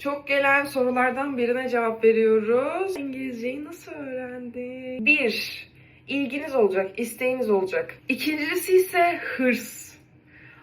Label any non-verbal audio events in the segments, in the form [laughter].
Çok gelen sorulardan birine cevap veriyoruz. İngilizceyi nasıl öğrendin? Bir, ilginiz olacak, isteğiniz olacak. İkincisi ise hırs.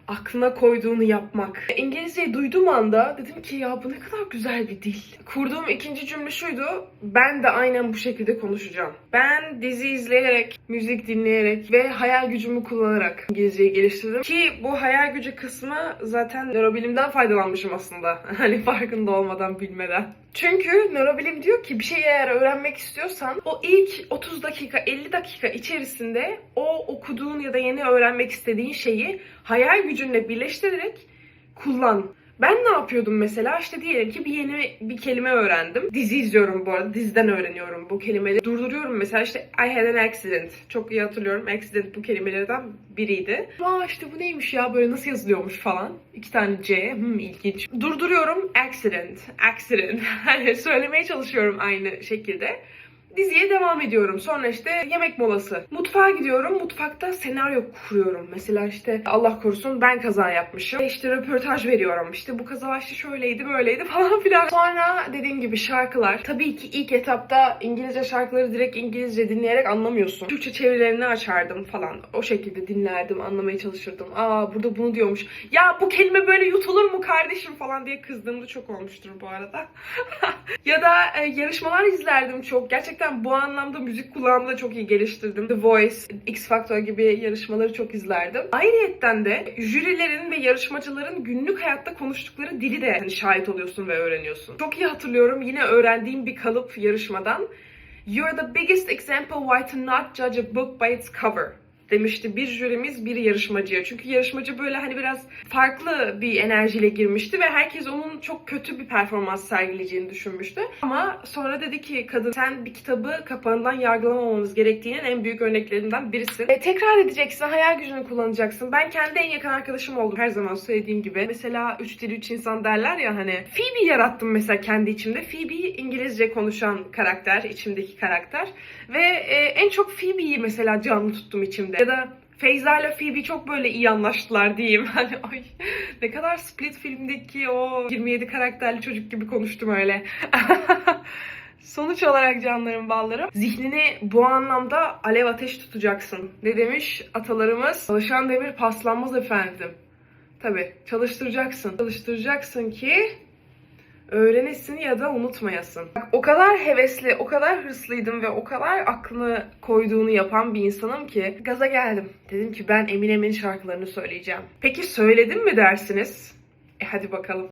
Aklına koyduğunu yapmak. İngilizceyi duyduğum anda dedim ki ya bu ne kadar güzel bir dil. Kurduğum ikinci cümle şuydu. Ben de aynen bu şekilde konuşacağım. Ben dizi izleyerek, müzik dinleyerek ve hayal gücümü kullanarak İngilizceyi geliştirdim. Ki bu hayal gücü kısmı zaten nörobilimden faydalanmışım aslında. [laughs] Hani farkında olmadan bilmeden. Çünkü nörobilim diyor ki bir şeyi eğer öğrenmek istiyorsan o ilk 30 dakika 50 dakika içerisinde o okuduğun ya da yeni öğrenmek istediğin şeyi hayal gücünle birleştirerek kullan. Ben ne yapıyordum mesela? İşte diyelim ki bir yeni bir kelime öğrendim. Dizi izliyorum bu arada. Diziden öğreniyorum bu kelimeleri. Durduruyorum mesela işte I had an accident. Çok iyi hatırlıyorum. Accident bu kelimelerden biriydi. Aa işte bu neymiş ya böyle nasıl yazılıyormuş falan. İki tane C. Hmm, ilginç. Durduruyorum. Accident. Accident. [laughs] Hani söylemeye çalışıyorum aynı şekilde diziye devam ediyorum. Sonra işte yemek molası. Mutfağa gidiyorum. Mutfakta senaryo kuruyorum. Mesela işte Allah korusun ben kaza yapmışım. İşte röportaj veriyorum. İşte bu kaza işte şöyleydi böyleydi [laughs] falan filan. Sonra dediğim gibi şarkılar. Tabii ki ilk etapta İngilizce şarkıları direkt İngilizce dinleyerek anlamıyorsun. Türkçe çevirilerini açardım falan. O şekilde dinlerdim, anlamaya çalışırdım. Aa burada bunu diyormuş. Ya bu kelime böyle yutulur mu kardeşim falan diye kızdığım da çok olmuştur bu arada. [laughs] ya da e, yarışmalar izlerdim çok. Gerçekten bu anlamda müzik kulağımı da çok iyi geliştirdim. The Voice, X Factor gibi yarışmaları çok izlerdim. Ayrıyetten de jürilerin ve yarışmacıların günlük hayatta konuştukları dili de hani şahit oluyorsun ve öğreniyorsun. Çok iyi hatırlıyorum yine öğrendiğim bir kalıp yarışmadan. You're the biggest example why to not judge a book by its cover demişti bir jürimiz bir yarışmacıya. Çünkü yarışmacı böyle hani biraz farklı bir enerjiyle girmişti ve herkes onun çok kötü bir performans sergileyeceğini düşünmüştü. Ama sonra dedi ki kadın sen bir kitabı kapağından yargılamamamız gerektiğinin en büyük örneklerinden birisin. E, tekrar edeceksin, hayal gücünü kullanacaksın. Ben kendi en yakın arkadaşım oldum her zaman söylediğim gibi. Mesela üç dil üç insan derler ya hani. Phoebe yarattım mesela kendi içimde. Phoebe İngilizce konuşan karakter, içimdeki karakter. Ve e, en çok Phoebe'yi mesela canlı tuttum içimde. Ya da Feyza ile Phoebe çok böyle iyi anlaştılar diyeyim. [laughs] Hani ay ne kadar Split filmdeki o 27 karakterli çocuk gibi konuştum öyle. [laughs] Sonuç olarak canlarım ballarım zihnini bu anlamda alev ateş tutacaksın. Ne demiş atalarımız? Çalışan demir paslanmaz efendim. Tabi çalıştıracaksın. Çalıştıracaksın ki öğrenesin ya da unutmayasın. Bak, o kadar hevesli, o kadar hırslıydım ve o kadar aklını koyduğunu yapan bir insanım ki gaza geldim. Dedim ki ben Eminem'in şarkılarını söyleyeceğim. Peki söyledim mi dersiniz? E hadi bakalım.